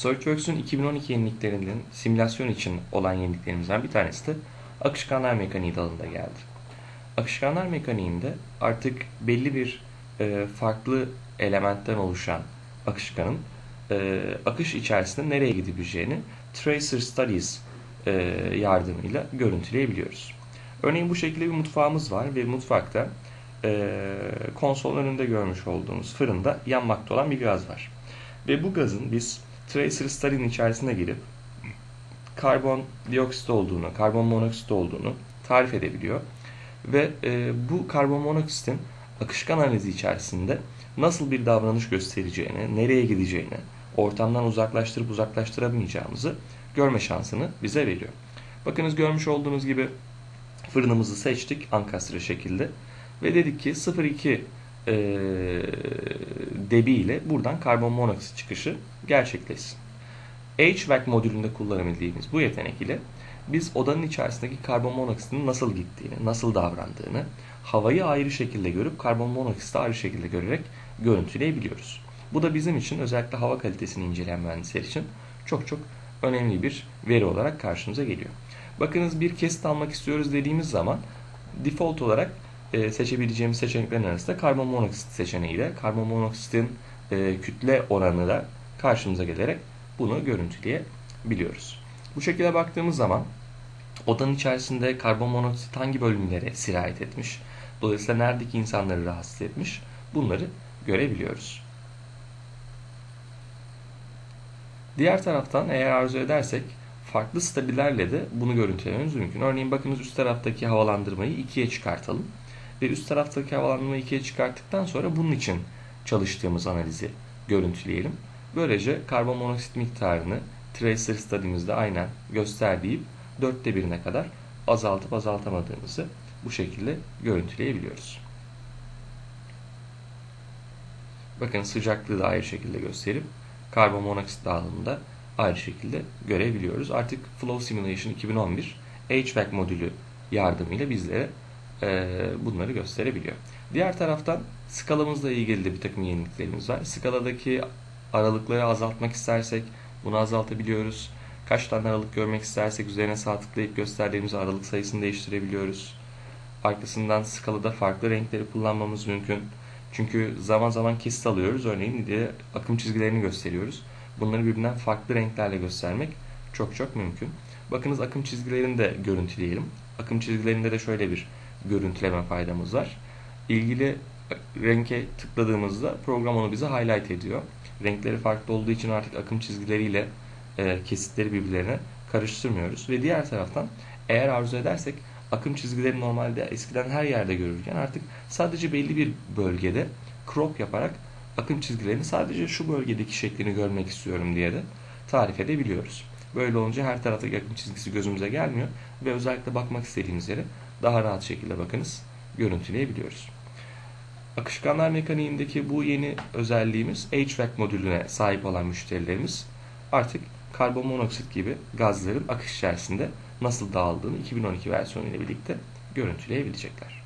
SolidWorks'un 2012 yeniliklerinin simülasyon için olan yeniliklerimizden bir tanesi de akışkanlar mekaniği dalında geldi. Akışkanlar mekaniğinde artık belli bir e, farklı elementten oluşan akışkanın e, akış içerisinde nereye gidebileceğini Tracer Studies e, yardımıyla görüntüleyebiliyoruz. Örneğin bu şekilde bir mutfağımız var ve mutfakta e, konsol önünde görmüş olduğumuz fırında yanmakta olan bir gaz var. Ve bu gazın biz Tracer Study'nin içerisine girip karbon dioksit olduğunu, karbon monoksit olduğunu tarif edebiliyor. Ve e, bu karbon monoksitin akışkan analizi içerisinde nasıl bir davranış göstereceğini, nereye gideceğini, ortamdan uzaklaştırıp uzaklaştıramayacağımızı görme şansını bize veriyor. Bakınız görmüş olduğunuz gibi fırınımızı seçtik ankastre şekilde ve dedik ki 0.2 e, debi ile buradan karbon monoksit çıkışı gerçekleşsin. HVAC modülünde kullanabildiğimiz bu yetenek ile biz odanın içerisindeki karbon monoksitin nasıl gittiğini, nasıl davrandığını, havayı ayrı şekilde görüp karbon monoksiti ayrı şekilde görerek görüntüleyebiliyoruz. Bu da bizim için özellikle hava kalitesini inceleyen mühendisler için çok çok önemli bir veri olarak karşımıza geliyor. Bakınız bir kesit almak istiyoruz dediğimiz zaman default olarak e, seçebileceğimiz seçeneklerin arasında karbon monoksit seçeneğiyle karbon monoksitin e, kütle oranı da karşımıza gelerek bunu görüntüleyebiliyoruz. Bu şekilde baktığımız zaman odanın içerisinde karbon monoksit hangi bölümlere sirayet etmiş, dolayısıyla neredeki insanları rahatsız etmiş bunları görebiliyoruz. Diğer taraftan eğer arzu edersek farklı stabillerle de bunu görüntülememiz mümkün. Örneğin bakınız üst taraftaki havalandırmayı ikiye çıkartalım. Ve üst taraftaki havalandırmayı ikiye çıkarttıktan sonra bunun için çalıştığımız analizi görüntüleyelim. Böylece karbon monoksit miktarını tracer study'mizde aynen gösterdiği dörtte birine kadar azaltıp azaltamadığımızı bu şekilde görüntüleyebiliyoruz. Bakın sıcaklığı da ayrı şekilde gösterip karbon monoksit dağılımında ayrı şekilde görebiliyoruz. Artık Flow Simulation 2011 HVAC modülü yardımıyla bizlere bunları gösterebiliyor. Diğer taraftan skalamızla ilgili de bir takım yeniliklerimiz var. Skaladaki aralıkları azaltmak istersek bunu azaltabiliyoruz. Kaç tane aralık görmek istersek üzerine sağ tıklayıp gösterdiğimiz aralık sayısını değiştirebiliyoruz. Arkasından skalada farklı renkleri kullanmamız mümkün. Çünkü zaman zaman kesit alıyoruz. Örneğin diye akım çizgilerini gösteriyoruz. Bunları birbirinden farklı renklerle göstermek çok çok mümkün. Bakınız akım çizgilerini de görüntüleyelim. Akım çizgilerinde de şöyle bir görüntüleme faydamız var. İlgili renke tıkladığımızda program onu bize highlight ediyor. Renkleri farklı olduğu için artık akım çizgileriyle e, kesitleri birbirlerine karıştırmıyoruz. Ve diğer taraftan eğer arzu edersek akım çizgileri normalde eskiden her yerde görürken artık sadece belli bir bölgede crop yaparak akım çizgilerini sadece şu bölgedeki şeklini görmek istiyorum diye de tarif edebiliyoruz. Böyle olunca her taraftaki akım çizgisi gözümüze gelmiyor ve özellikle bakmak istediğimiz yere daha rahat şekilde bakınız görüntüleyebiliyoruz. Akışkanlar mekaniğindeki bu yeni özelliğimiz HVAC modülüne sahip olan müşterilerimiz artık karbon monoksit gibi gazların akış içerisinde nasıl dağıldığını 2012 versiyonu ile birlikte görüntüleyebilecekler.